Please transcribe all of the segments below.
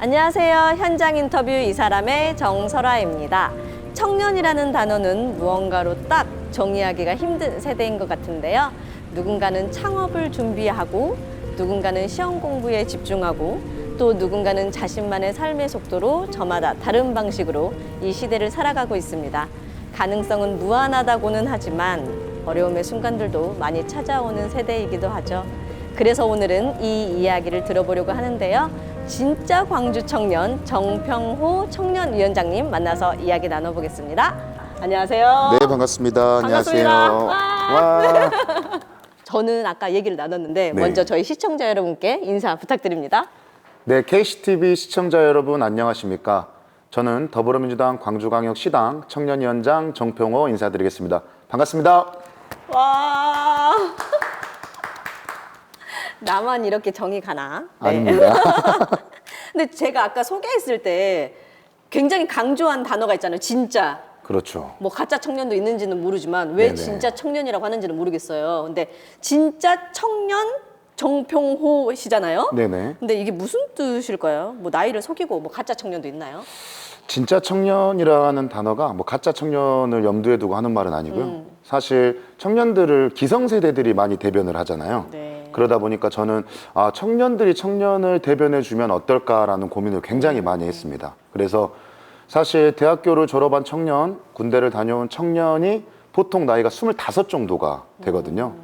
안녕하세요. 현장 인터뷰 이 사람의 정설아입니다. 청년이라는 단어는 무언가로 딱 정의하기가 힘든 세대인 것 같은데요. 누군가는 창업을 준비하고, 누군가는 시험 공부에 집중하고, 또 누군가는 자신만의 삶의 속도로 저마다 다른 방식으로 이 시대를 살아가고 있습니다. 가능성은 무한하다고는 하지만 어려움의 순간들도 많이 찾아오는 세대이기도 하죠. 그래서 오늘은 이 이야기를 들어보려고 하는데요. 진짜 광주 청년 정평호 청년위원장님 만나서 이야기 나눠보겠습니다. 안녕하세요. 네 반갑습니다. 반갑습니다. 안녕하세요. 와. 저는 아까 얘기를 나눴는데 네. 먼저 저희 시청자 여러분께 인사 부탁드립니다. 네 KCTV 시청자 여러분 안녕하십니까? 저는 더불어민주당 광주광역시당 청년위원장 정평호 인사드리겠습니다. 반갑습니다. 와. 나만 이렇게 정이 가나? 네. 아닙니다. 근데 제가 아까 소개했을 때 굉장히 강조한 단어가 있잖아요. 진짜. 그렇죠. 뭐 가짜 청년도 있는지는 모르지만 왜 네네. 진짜 청년이라고 하는지는 모르겠어요. 근데 진짜 청년 정평호시잖아요. 네네. 근데 이게 무슨 뜻일까요? 뭐 나이를 속이고 뭐 가짜 청년도 있나요? 진짜 청년이라는 단어가 뭐 가짜 청년을 염두에 두고 하는 말은 아니고요. 음. 사실 청년들을 기성세대들이 많이 대변을 하잖아요. 네. 그러다 보니까 저는 아, 청년들이 청년을 대변해 주면 어떨까라는 고민을 굉장히 많이 했습니다. 그래서 사실 대학교를 졸업한 청년, 군대를 다녀온 청년이 보통 나이가 25 정도가 되거든요.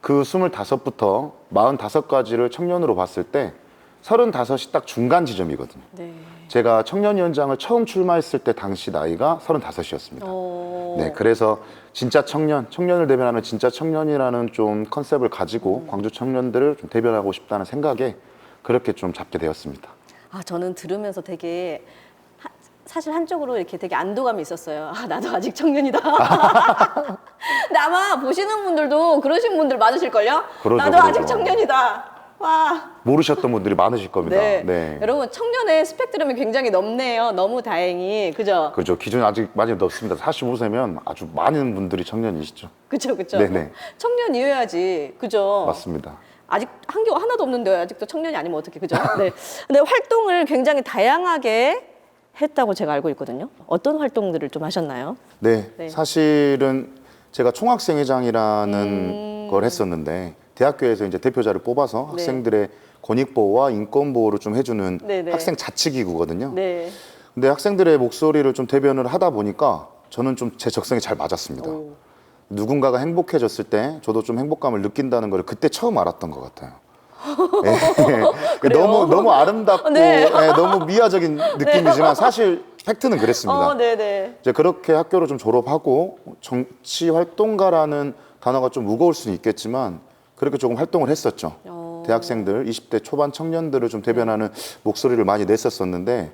그 25부터 45까지를 청년으로 봤을 때 35이 딱 중간 지점이거든요. 네. 제가 청년위원장을 처음 출마했을 때 당시 나이가 35이었습니다. 어... 네, 그래서 진짜 청년, 청년을 대변하는 진짜 청년이라는 좀 컨셉을 가지고 광주 청년들을 좀 대변하고 싶다는 생각에 그렇게 좀 잡게 되었습니다. 아 저는 들으면서 되게 하- 사실 한쪽으로 이렇게 되게 안도감이 있었어요. 아 나도 아직 청년이다. 근데 아마 보시는 분들도 그러신 분들 많으실걸요? 그러죠, 나도 그러죠. 아직 청년이다. 와. 모르셨던 분들이 많으실 겁니다. 네. 네. 여러분 청년의 스펙트럼이 굉장히 넓네요. 너무 다행히 그죠? 그렇죠. 기준이 아직 많이 높습니다. 45세면 아주 많은 분들이 청년이시죠. 그죠 그죠? 네네. 청년이어야지 그죠? 맞습니다. 아직 한계가 하나도 없는데 아직도 청년이 아니면 어떻게 그죠? 네. 근데 활동을 굉장히 다양하게 했다고 제가 알고 있거든요. 어떤 활동들을 좀 하셨나요? 네, 네. 사실은 제가 총학생회장이라는 음. 걸 했었는데 대학교에서 이제 대표자를 뽑아서 네. 학생들의 권익 보호와 인권 보호를 좀 해주는 네네. 학생 자치 기구거든요. 네. 근데 학생들의 목소리를 좀 대변을 하다 보니까 저는 좀 제 적성에 잘 맞았습니다. 오. 누군가가 행복해졌을 때 저도 좀 행복감을 느낀다는 걸 그때 처음 알았던 것 같아요. 예. 너무 너무 아름답고 네. 예, 너무 미화적인 느낌이지만 사실 팩트는 그랬습니다. 어, 네네. 이제 그렇게 학교를 좀 졸업하고 정치 활동가라는 단어가 좀 무거울 수는 있겠지만 그렇게 조금 활동을 했었죠. 어. 대학생들, 20대 초반 청년들을 좀 대변하는 목소리를 많이 냈었었는데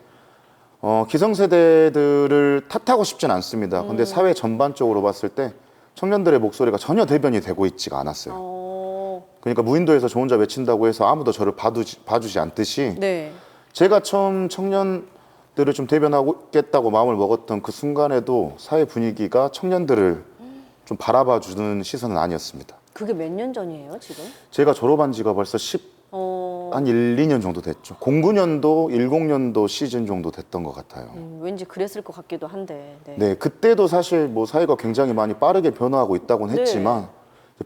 어, 기성세대들을 탓하고 싶진 않습니다. 음. 근데 사회 전반적으로 봤을 때 청년들의 목소리가 전혀 대변이 되고 있지가 않았어요. 어, 그러니까 무인도에서 저 혼자 외친다고 해서 아무도 저를 봐두지, 봐주지 않듯이 네. 제가 처음 청년들을 좀 대변하겠다고 마음을 먹었던 그 순간에도 사회 분위기가 청년들을 좀 바라봐 주는 시선은 아니었습니다. 그게 몇 년 전이에요, 지금? 제가 졸업한 지가 벌써 10, 어, 한 1, 2년 정도 됐죠. 09년도, 10년도 시즌 정도 됐던 것 같아요. 음, 왠지 그랬을 것 같기도 한데. 네. 네, 그때도 사실 뭐 사회가 굉장히 많이 빠르게 변화하고 있다고는 네. 했지만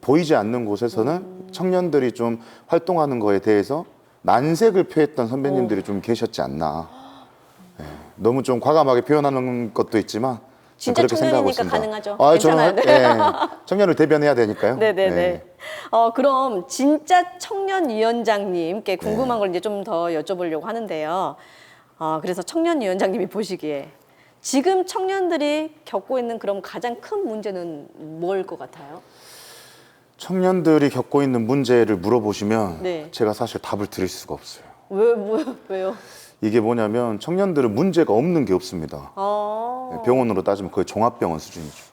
보이지 않는 곳에서는 음. 청년들이 좀 활동하는 거에 대해서 난색을 표했던 어. 선배님들이 좀 계셨지 않나. 네, 너무 좀 과감하게 표현하는 것도 있지만 좀 진짜 그렇게 생각하고 청년이니까 있습니다. 가능하죠. 아, 저는 괜찮아요. 예, 청년을 대변해야 되니까요. 네네네. 네. 어, 그럼 진짜 청년위원장님께 궁금한 걸 이제 좀 더 여쭤보려고 하는데요. 어, 그래서 청년위원장님이 보시기에 지금 청년들이 겪고 있는 그럼 가장 큰 문제는 뭘 것 같아요? 청년들이 겪고 있는 문제를 물어보시면 네. 제가 사실 답을 드릴 수가 없어요. 왜, 왜, 왜요? 이게 뭐냐면 청년들은 문제가 없는 게 없습니다. 어, 네, 병원으로 따지면 거의 종합병원 수준이죠.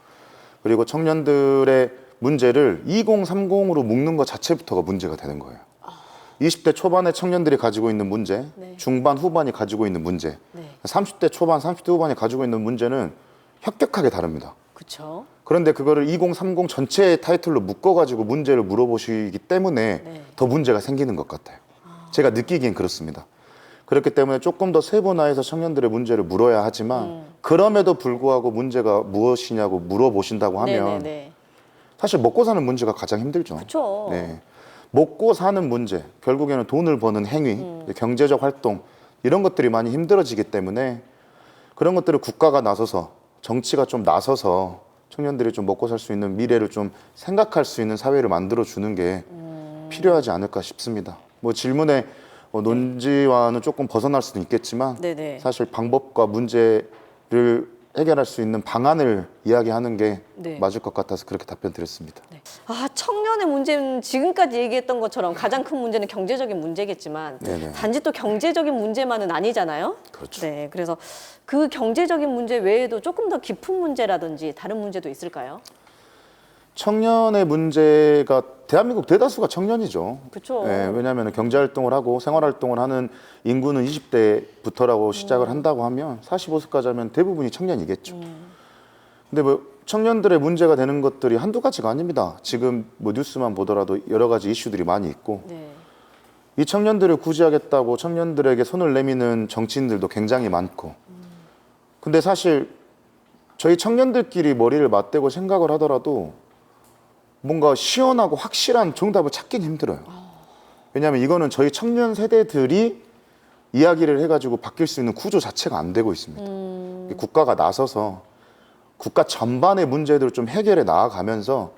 그리고 청년들의 문제를 2030으로 묶는 것 자체부터가 문제가 되는 거예요. 20대 초반의 청년들이 가지고 있는 문제, 네. 중반 후반이 가지고 있는 문제, 네. 30대 초반, 30대 후반이 가지고 있는 문제는 혁격하게 다릅니다. 그쵸. 그런데 그거를 2030 전체의 타이틀로 묶어가지고 문제를 물어보시기 때문에 네. 더 문제가 생기는 것 같아요. 제가 느끼기엔 그렇습니다. 그렇기 때문에 조금 더 세분화해서 청년들의 문제를 물어야 하지만 음. 그럼에도 불구하고 문제가 무엇이냐고 물어보신다고 하면 네네네. 사실 먹고 사는 문제가 가장 힘들죠. 그렇죠. 네. 먹고 사는 문제, 결국에는 돈을 버는 행위, 음. 경제적 활동 이런 것들이 많이 힘들어지기 때문에 그런 것들을 국가가 나서서 정치가 좀 나서서 청년들이 좀 먹고 살 수 있는 미래를 좀 생각할 수 있는 사회를 만들어 주는 게 음. 필요하지 않을까 싶습니다. 뭐 질문의 어, 논지와는 조금 벗어날 수도 있겠지만 네네. 사실 방법과 문제를 해결할 수 있는 방안을 이야기하는 게 네. 맞을 것 같아서 그렇게 답변 드렸습니다. 아, 청년의 문제는 지금까지 얘기했던 것처럼 가장 큰 문제는 경제적인 문제겠지만 네네. 단지 또 경제적인 문제만은 아니잖아요. 그렇죠. 네, 그래서 그 경제적인 문제 외에도 조금 더 깊은 문제라든지 다른 문제도 있을까요? 청년의 문제가 대한민국 대다수가 청년이죠. 그쵸. 예, 왜냐하면 경제 활동을 하고 생활 활동을 하는 인구는 20대부터라고 시작을 한다고 하면 45세까지 하면 대부분이 청년이겠죠. 근데 뭐 청년들의 문제가 되는 것들이 한두 가지가 아닙니다. 지금 뭐 뉴스만 보더라도 여러 가지 이슈들이 많이 있고 네. 이 청년들을 구제하겠다고 청년들에게 손을 내미는 정치인들도 굉장히 많고 근데 사실 저희 청년들끼리 머리를 맞대고 생각을 하더라도 뭔가 시원하고 확실한 정답을 찾긴 힘들어요. 왜냐하면 이거는 저희 청년 세대들이 이야기를 해가지고 바뀔 수 있는 구조 자체가 안 되고 있습니다. 국가가 나서서 국가 전반의 문제들을 좀 해결해 나아가면서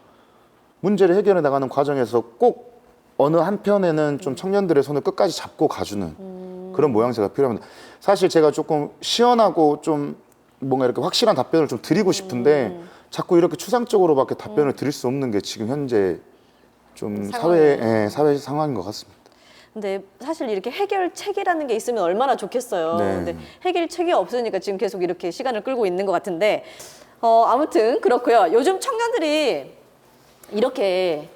문제를 해결해 나가는 과정에서 꼭 어느 한편에는 좀 청년들의 손을 끝까지 잡고 가주는 그런 모양새가 필요합니다. 사실 제가 조금 시원하고 좀 뭔가 이렇게 확실한 답변을 좀 드리고 싶은데 자꾸 이렇게 추상적으로밖에 답변을 드릴 수 없는 게 지금 현재 좀 사회 예, 사회 상황인 것 같습니다. 근데 사실 이렇게 해결책이라는 게 있으면 얼마나 좋겠어요. 네. 근데 해결책이 없으니까 지금 계속 이렇게 시간을 끌고 있는 것 같은데 어, 아무튼 그렇고요. 요즘 청년들이 이렇게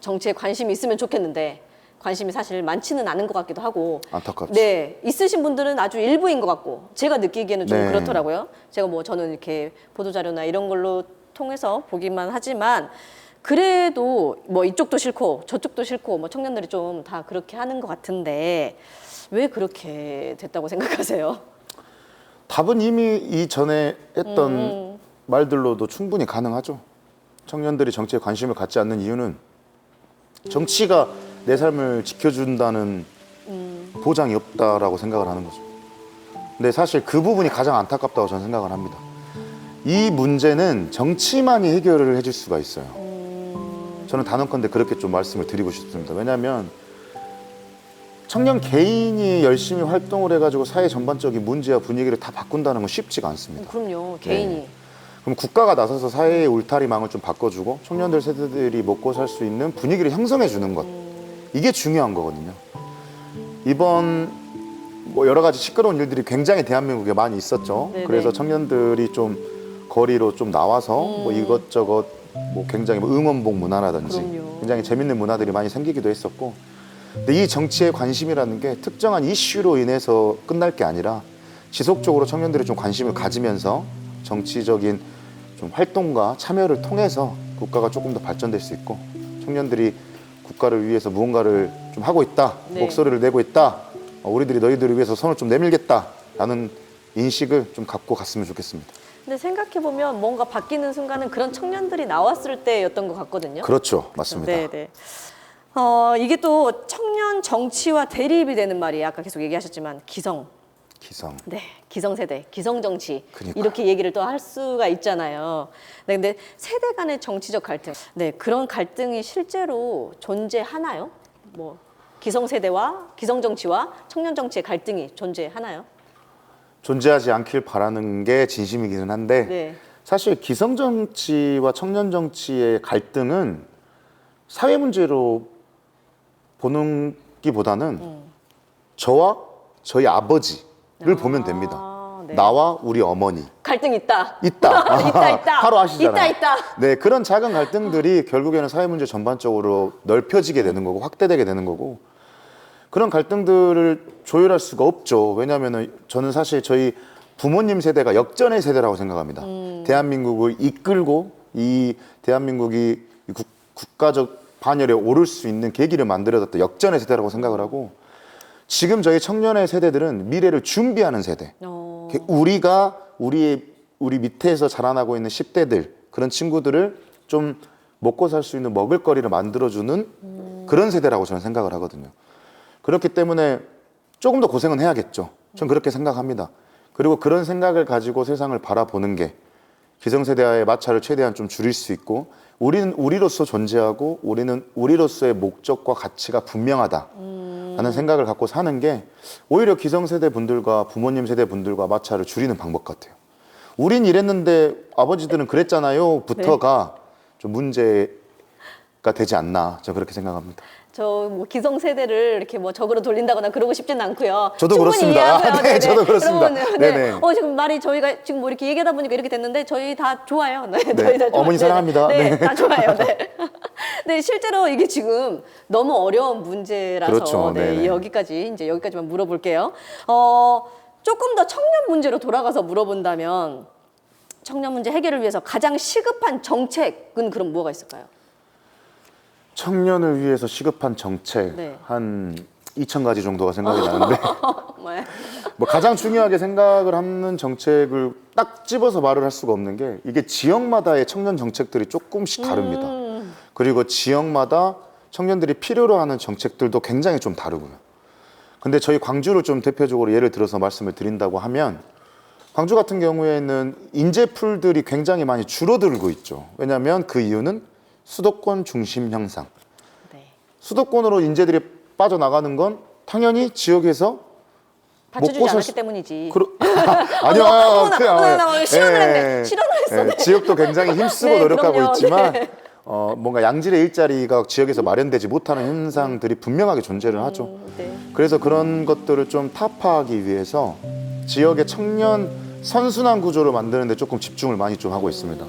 정치에 관심이 있으면 좋겠는데 관심이 사실 많지는 않은 것 같기도 하고 안타깝죠. 네 있으신 분들은 아주 일부인 것 같고 제가 느끼기에는 좀 네. 그렇더라고요. 제가 뭐 저는 이렇게 보도 자료나 이런 걸로 통해서 보기만 하지만 그래도 뭐 이쪽도 싫고 저쪽도 싫고 뭐 청년들이 좀 다 그렇게 하는 것 같은데 왜 그렇게 됐다고 생각하세요? 답은 이미 이전에 했던 음. 말들로도 충분히 가능하죠. 청년들이 정치에 관심을 갖지 않는 이유는 정치가 내 삶을 지켜준다는 보장이 없다라고 생각을 하는 거죠. 근데 사실 그 부분이 가장 안타깝다고 저는 생각을 합니다. 이 문제는 정치만이 해결을 해줄 수가 있어요. 저는 단언컨대 그렇게 좀 말씀을 드리고 싶습니다. 왜냐하면 청년 개인이 열심히 활동을 해가지고 사회 전반적인 문제와 분위기를 다 바꾼다는 건 쉽지가 않습니다. 그럼요 개인이 그럼 국가가 나서서 사회의 울타리망을 좀 바꿔주고 청년들 세대들이 먹고 살 수 있는 분위기를 형성해 주는 것 이게 중요한 거거든요. 이번 뭐 여러 가지 시끄러운 일들이 굉장히 대한민국에 많이 있었죠. 네네. 그래서 청년들이 좀 거리로 좀 나와서 뭐 이것저것 뭐 굉장히 뭐 응원복 문화라든지 그럼요. 굉장히 재밌는 문화들이 많이 생기기도 했었고 근데 이 정치의 관심이라는 게 특정한 이슈로 인해서 끝날 게 아니라 지속적으로 청년들이 좀 관심을 가지면서 정치적인 좀 활동과 참여를 통해서 국가가 조금 더 발전될 수 있고 청년들이 국가를 위해서 무언가를 좀 하고 있다 네. 목소리를 내고 있다 어, 우리들이 너희들을 위해서 손을 좀 내밀겠다라는 인식을 좀 갖고 갔으면 좋겠습니다. 근데 생각해 보면 뭔가 바뀌는 순간은 그런 청년들이 나왔을 때였던 것 같거든요. 그렇죠, 맞습니다. 네, 네. 어, 이게 또 청년 정치와 대립이 되는 말이 아까 계속 얘기하셨지만 기성, 기성. 네, 기성세대, 기성정치 그니까요. 이렇게 얘기를 또 할 수가 있잖아요. 네, 근데 세대 간의 정치적 갈등, 네 그런 갈등이 실제로 존재하나요? 뭐 기성세대와 기성정치와 청년정치의 갈등이 존재하나요? 존재하지 않길 바라는 게 진심이기는 한데 네, 사실 기성 정치와 청년 정치의 갈등은 사회 문제로 보는 기보다는 저와 저희 아버지 를 보면 됩니다. 네. 나와 우리 어머니 갈등 있다. 있다. 있다, 있다. 하루 하시잖아요. 있다, 있다. 네, 그런 작은 갈등들이 결국에는 사회 문제 전반적으로 넓혀지게 되는 거고 확대되게 되는 거고 그런 갈등들을 조율할 수가 없죠. 왜냐하면은 저는 사실 저희 부모님 세대가 역전의 세대라고 생각합니다. 대한민국을 이끌고 이 대한민국이 이 국, 국가적 반열에 오를 수 있는 계기를 만들어줬던 역전의 세대라고 생각을 하고 지금 저희 청년의 세대들은 미래를 준비하는 세대. 어. 우리가 우리 우리 밑에서 자라나고 있는 10대들 그런 친구들을 좀 먹고 살 수 있는 먹을거리를 만들어주는 그런 세대라고 저는 생각을 하거든요. 그렇기 때문에 조금 더 고생은 해야겠죠. 전 그렇게 생각합니다. 그리고 그런 생각을 가지고 세상을 바라보는 게 기성세대와의 마찰을 최대한 좀 줄일 수 있고 우리는 우리로서 존재하고 우리는 우리로서의 목적과 가치가 분명하다. 라는 생각을 갖고 사는 게 오히려 기성세대 분들과 부모님 세대 분들과 마찰을 줄이는 방법 같아요. 우린 이랬는데 아버지들은 그랬잖아요. 부터가 좀 문제가 되지 않나. 저는 그렇게 생각합니다. 저 뭐 기성 세대를 이렇게 뭐 적으로 돌린다거나 그러고 싶지는 않고요. 저도 충분히 그렇습니다. 이해하고요. 아, 네, 저도 그렇습니다. 여러분, 네. 네네. 어 지금 말이 저희가 지금 뭐 이렇게 얘기하다 보니까 이렇게 됐는데 저희 다 좋아요. 네, 저희 다 좋아요. 어머니 사랑합니다. 네, 네, 네. 다 좋아요. 네. 네, 실제로 이게 지금 너무 어려운 문제라서 그렇죠. 네, 네네. 여기까지 이제 여기까지만 물어볼게요. 어 조금 더 청년 문제로 돌아가서 물어본다면 청년 문제 해결을 위해서 가장 시급한 정책은 그럼 뭐가 있을까요? 청년을 위해서 시급한 정책 네. 한 2천 가지 정도가 생각이 나는데 네. 뭐 가장 중요하게 생각을 하는 정책을 딱 집어서 말을 할 수가 없는 게 이게 지역마다의 청년 정책들이 조금씩 다릅니다. 음. 그리고 지역마다 청년들이 필요로 하는 정책들도 굉장히 좀 다르고요. 근데 저희 광주를 좀 대표적으로 예를 들어서 말씀을 드린다고 하면 광주 같은 경우에는 인재풀들이 굉장히 많이 줄어들고 있죠. 왜냐하면 그 이유는 수도권 중심 형상. 네. 수도권으로 인재들이 빠져나가는 건 당연히 지역에서 받쳐주지 않았기 수- 때문이지. 그러... 아니요, 그, 어머나, 어머나, 실언을 예, 했네. 실언을 했어. 예, 지역도 굉장히 힘쓰고 네, 노력하고 그럼요. 있지만 어, 뭔가 양질의 일자리가 지역에서 마련되지 못하는 현상들이 분명하게 존재를 하죠. 음, 네. 그래서 그런 것들을 좀 타파하기 위해서 지역의 청년 선순환 구조를 만드는 데 조금 집중을 많이 좀 하고 있습니다.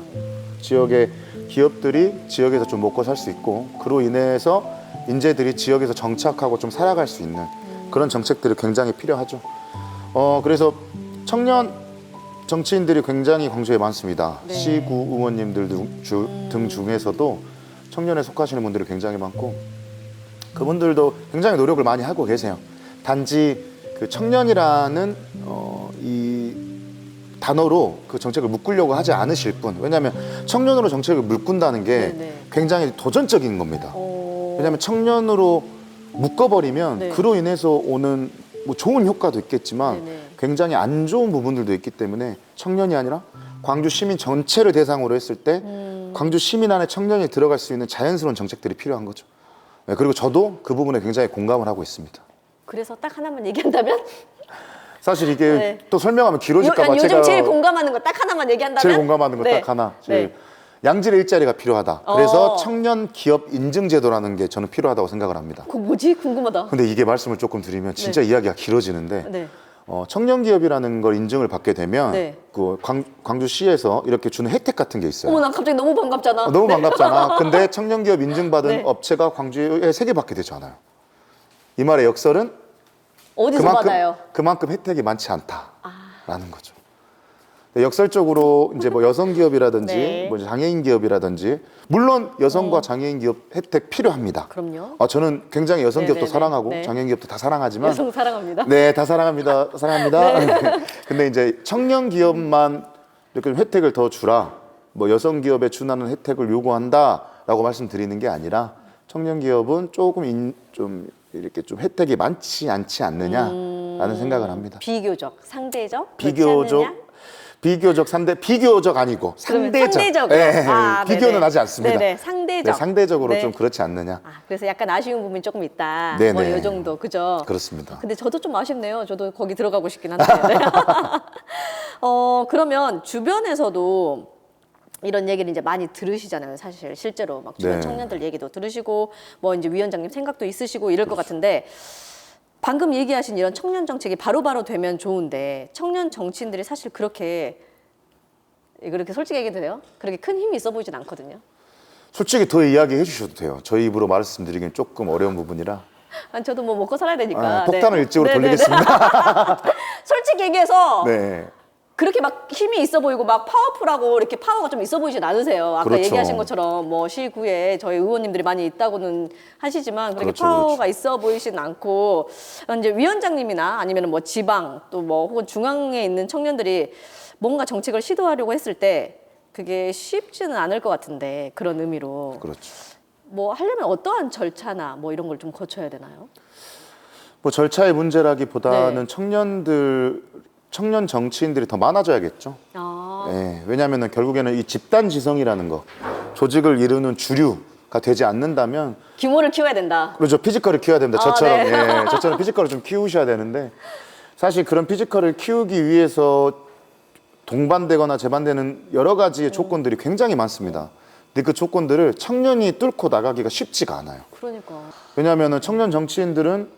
지역의 기업들이 지역에서 좀 먹고 살 수 있고 그로 인해서 인재들이 지역에서 정착하고 좀 살아갈 수 있는 그런 정책들이 굉장히 필요하죠. 어 그래서 청년 정치인들이 굉장히 광주에 많습니다. 네. 시구 의원님들 등, 주- 등 중에서도 청년에 속하시는 분들이 굉장히 많고 그분들도 굉장히 노력을 많이 하고 계세요. 단지 그 청년이라는 어, 이 단어로 그 정책을 묶으려고 하지 않으실 뿐. 왜냐하면 청년으로 정책을 묶은다는 게 네네. 굉장히 도전적인 겁니다. 어, 왜냐하면 청년으로 묶어버리면 네. 그로 인해서 오는 뭐 좋은 효과도 있겠지만 네네. 굉장히 안 좋은 부분들도 있기 때문에 청년이 아니라 광주 시민 전체를 대상으로 했을 때 음. 광주 시민 안에 청년이 들어갈 수 있는 자연스러운 정책들이 필요한 거죠. 네, 그리고 저도 그 부분에 굉장히 공감을 하고 있습니다. 그래서 딱 하나만 얘기한다면 사실 이게 네. 또 설명하면 요, 길어질까 봐 아니, 요즘 제가 제일 공감하는 거 딱 하나만 얘기한다면 제일 공감하는 거 딱 네. 하나. 네. 제일 양질의 일자리가 필요하다. 그래서 어. 청년 기업 인증 제도라는 게 저는 필요하다고 생각을 합니다. 그거 뭐지 궁금하다. 근데 이게 말씀을 조금 드리면 진짜 이야기가 길어지는데 네. 어, 청년 기업이라는 걸 인증을 받게 되면 네. 그 광, 광주시에서 이렇게 주는 혜택 같은 게 있어요. 어머 난 갑자기 너무 반갑잖아. 어, 너무 반갑잖아. 근데 청년 기업 인증받은 네. 업체가 광주에 세 개밖에 되지 않아요. 이 말의 역설은 어디서 그만큼 받아요? 그만큼 혜택이 많지 않다라는 거죠. 네, 역설적으로 이제 뭐 여성 기업이라든지 네. 뭐 장애인 기업이라든지 물론 여성과 장애인 기업 혜택 필요합니다. 그럼요. 아, 저는 굉장히 여성 기업도 네네네. 사랑하고 네. 장애인 기업도 다 사랑하지만 여성 사랑합니다. 네, 다 사랑합니다. 사랑합니다. 네. 근데 이제 청년 기업만 이렇게 혜택을 더 주라. 뭐 여성 기업에 준하는 혜택을 요구한다라고 말씀드리는 게 아니라 청년 기업은 조금 인, 좀 이렇게 좀 혜택이 많지 않지 않느냐라는 생각을 합니다. 비교적, 상대적, 그렇지 비교적 않느냐? 비교적 상대 비교적 아니고 그러면 상대적. 상대적으로. 예, 아, 비교는 네네. 하지 않습니다. 네네, 상대적. 네, 상대적으로 네. 좀 그렇지 않느냐. 아, 그래서 약간 아쉬운 부분이 조금 있다. 네네. 뭐이 정도, 그죠? 그렇습니다. 근데 저도 좀 아쉽네요. 저도 거기 들어가고 싶긴 한데. 네. 어, 그러면 주변에서도 이런 얘기를 이제 많이 들으시잖아요. 사실 실제로 막 주변 네. 청년들 얘기도 들으시고 뭐 이제 위원장님 생각도 있으시고 이럴 것 같은데 방금 얘기하신 이런 청년 정책이 바로바로 되면 좋은데 청년 정치인들이 사실 그렇게 그렇게 솔직히 얘기해도 돼요? 그렇게 큰 힘이 있어 보이진 않거든요. 솔직히 더 이야기해 주셔도 돼요. 저희 입으로 말씀드리기는 조금 어려운 부분이라 아니, 저도 뭐 먹고 살아야 되니까. 아, 폭탄을 네. 일찍으로 네, 네, 네. 돌리겠습니다. 솔직히 얘기해서 네. 그렇게 막 힘이 있어 보이고 막 파워풀하고 이렇게 파워가 좀 있어 보이진 않으세요. 아까 그렇죠. 얘기하신 것처럼 뭐 시구에 저희 의원님들이 많이 있다고는 하시지만 그렇게 그렇죠, 파워가 그렇죠. 있어 보이진 않고 이제 위원장님이나 아니면 뭐 지방 또 뭐 혹은 중앙에 있는 청년들이 뭔가 정책을 시도하려고 했을 때 그게 쉽지는 않을 것 같은데 그런 의미로 그렇죠. 뭐 하려면 어떠한 절차나 뭐 이런 걸 좀 거쳐야 되나요? 뭐 절차의 문제라기보다는 네. 청년들 청년 정치인들이 더 많아져야겠죠. 아, 예, 왜냐하면 결국에는 이 집단 지성이라는 거, 조직을 이루는 주류가 되지 않는다면 규모를 키워야 된다. 그렇죠. 피지컬을 키워야 됩니다. 아, 저처럼 네. 예, 저처럼 피지컬을 좀 키우셔야 되는데 사실 그런 피지컬을 키우기 위해서 동반되거나 재반되는 여러 가지의 조건들이 굉장히 많습니다. 근데 그 조건들을 청년이 뚫고 나가기가 쉽지가 않아요. 그러니까. 왜냐하면 청년 정치인들은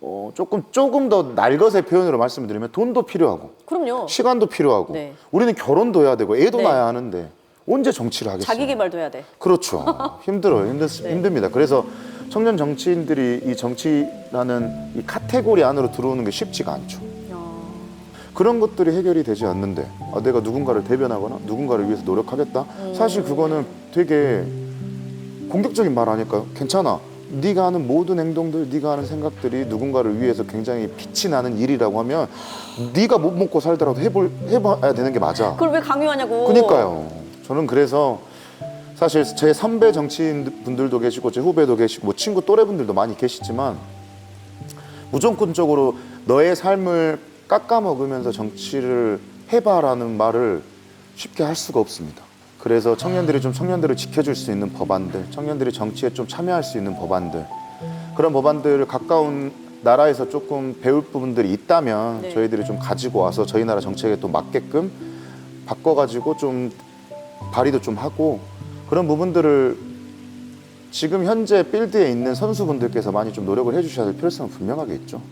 어, 조금 조금 더 날것의 표현으로 말씀을 드리면 돈도 필요하고 그럼요. 시간도 필요하고 네. 우리는 결혼도 해야 되고 애도 네. 낳아야 하는데 언제 정치를 하겠어요? 자기 개발도 해야 돼. 그렇죠. 힘들어요. 힘들, 네. 힘듭니다. 그래서 청년 정치인들이 이 정치라는 이 카테고리 안으로 들어오는 게 쉽지가 않죠. 그런 것들이 해결이 되지 않는데 아, 내가 누군가를 대변하거나 누군가를 위해서 노력하겠다. 사실 그거는 되게 공격적인 말 아닐까요? 괜찮아. 네가 하는 모든 행동들, 네가 하는 생각들이 누군가를 위해서 굉장히 빛이 나는 일이라고 하면 네가 못 먹고 살더라도 해볼 해봐야 되는 게 맞아. 그걸 왜 강요하냐고. 그니까요. 저는 그래서 사실 제 선배 정치인 분들도 계시고 제 후배도 계시고 뭐 친구 또래분들도 많이 계시지만 무조건적으로 너의 삶을 깎아 먹으면서 정치를 해봐라는 말을 쉽게 할 수가 없습니다. 그래서 청년들이 좀 청년들을 지켜줄 수 있는 법안들, 청년들이 정치에 좀 참여할 수 있는 법안들 그런 법안들을 가까운 나라에서 조금 배울 부분들이 있다면 네. 저희들이 좀 가지고 와서 저희 나라 정책에 또 맞게끔 바꿔가지고 좀 발의도 좀 하고 그런 부분들을 지금 현재 필드에 있는 선수분들께서 많이 좀 노력을 해주셔야 될 필요성은 분명하게 있죠.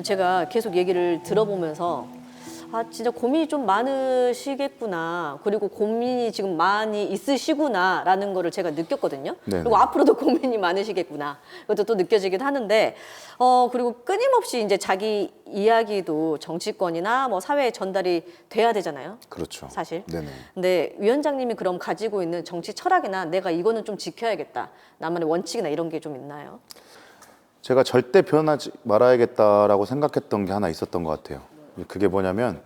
제가 계속 얘기를 들어보면서 아 진짜 고민이 좀 많으시겠구나 그리고 고민이 지금 많이 있으시구나 라는 거를 제가 느꼈거든요. 네네. 그리고 앞으로도 고민이 많으시겠구나 이것도 또 느껴지긴 하는데 어 그리고 끊임없이 이제 자기 이야기도 정치권이나 뭐 사회에 전달이 돼야 되잖아요. 그렇죠. 사실. 네네. 근데 위원장님이 그럼 가지고 있는 정치 철학이나 내가 이거는 좀 지켜야겠다 나만의 원칙이나 이런 게 좀 있나요? 제가 절대 변하지 말아야겠다라고 생각했던 게 하나 있었던 것 같아요. 그게 뭐냐면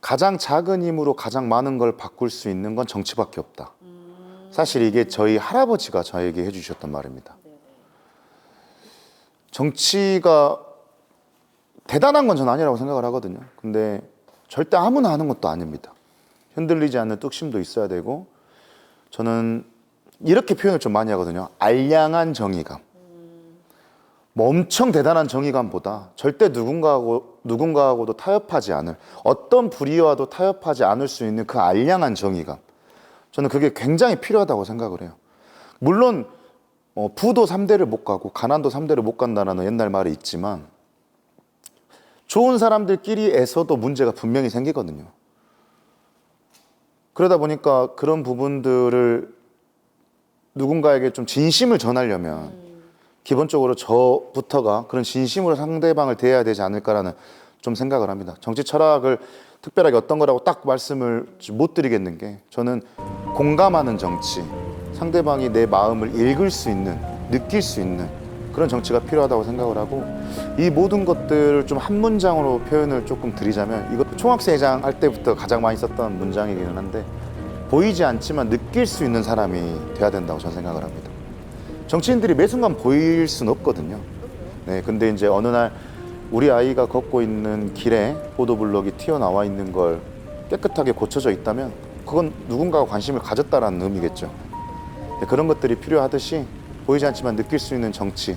가장 작은 힘으로 가장 많은 걸 바꿀 수 있는 건 정치밖에 없다. 사실 이게 저희 할아버지가 저에게 해주셨던 말입니다. 정치가 대단한 건 전 아니라고 생각을 하거든요. 근데 절대 아무나 하는 것도 아닙니다. 흔들리지 않는 뚝심도 있어야 되고 저는 이렇게 표현을 좀 많이 하거든요. 알량한 정의감. 뭐 엄청 대단한 정의감보다 절대 누군가하고 누군가하고도 타협하지 않을 어떤 불의와도 타협하지 않을 수 있는 그 알량한 정의감. 저는 그게 굉장히 필요하다고 생각을 해요. 물론 어, 부도 3대를 못 가고 가난도 3대를 못 간다라는 옛날 말이 있지만 좋은 사람들끼리에서도 문제가 분명히 생기거든요. 그러다 보니까 그런 부분들을 누군가에게 좀 진심을 전하려면 기본적으로 저부터가 그런 진심으로 상대방을 대해야 되지 않을까라는 좀 생각을 합니다. 정치 철학을 특별하게 어떤 거라고 딱 말씀을 못 드리겠는 게 저는 공감하는 정치, 상대방이 내 마음을 읽을 수 있는, 느낄 수 있는 그런 정치가 필요하다고 생각을 하고 이 모든 것들을 좀 한 문장으로 표현을 조금 드리자면 이거 총학생회장 할 때부터 가장 많이 썼던 문장이기는 한데 보이지 않지만 느낄 수 있는 사람이 돼야 된다고 저는 생각을 합니다. 정치인들이 매 순간 보일 수는 없거든요. 네, 근데 이제 어느 날 우리 아이가 걷고 있는 길에 보도블록이 튀어나와 있는 걸 깨끗하게 고쳐져 있다면 그건 누군가가 관심을 가졌다라는 의미겠죠. 네, 그런 것들이 필요하듯이 보이지 않지만 느낄 수 있는 정치,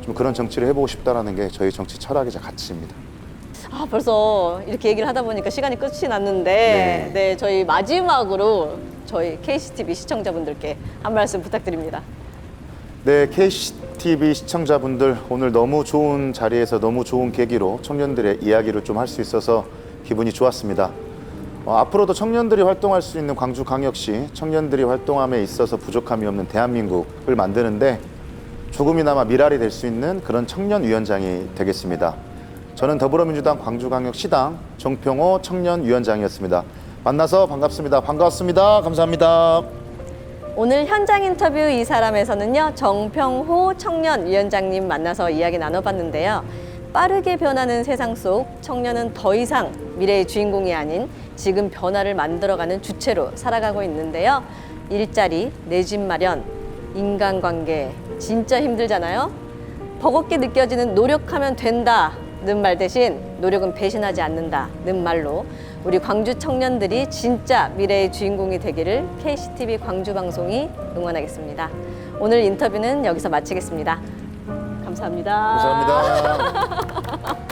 좀 그런 정치를 해보고 싶다라는 게 저희 정치 철학이자 가치입니다. 아 벌써 이렇게 얘기를 하다 보니까 시간이 끝이 났는데 네. 네, 저희 마지막으로 저희 KCTV 시청자분들께 한 말씀 부탁드립니다. 네, KCTV 시청자분들 오늘 너무 좋은 자리에서 너무 좋은 계기로 청년들의 이야기를 좀 할 수 있어서 기분이 좋았습니다. 어, 앞으로도 청년들이 활동할 수 있는 광주광역시 청년들이 활동함에 있어서 부족함이 없는 대한민국을 만드는데 조금이나마 미랄이 될 수 있는 그런 청년 위원장이 되겠습니다. 저는 더불어민주당 광주광역시당 정평호 청년위원장이었습니다. 만나서 반갑습니다. 반갑습니다. 감사합니다. 오늘 현장 인터뷰 이 사람에서는요 정평호 청년 위원장님 만나서 이야기 나눠봤는데요. 빠르게 변하는 세상 속 청년은 더 이상 미래의 주인공이 아닌 지금 변화를 만들어가는 주체로 살아가고 있는데요. 일자리, 내 집 마련, 인간관계 진짜 힘들잖아요. 버겁게 느껴지는 노력하면 된다는 말 대신 노력은 배신하지 않는다는 말로 우리 광주 청년들이 진짜 미래의 주인공이 되기를 KCTV 광주 방송이 응원하겠습니다. 오늘 인터뷰는 여기서 마치겠습니다. 감사합니다. 감사합니다.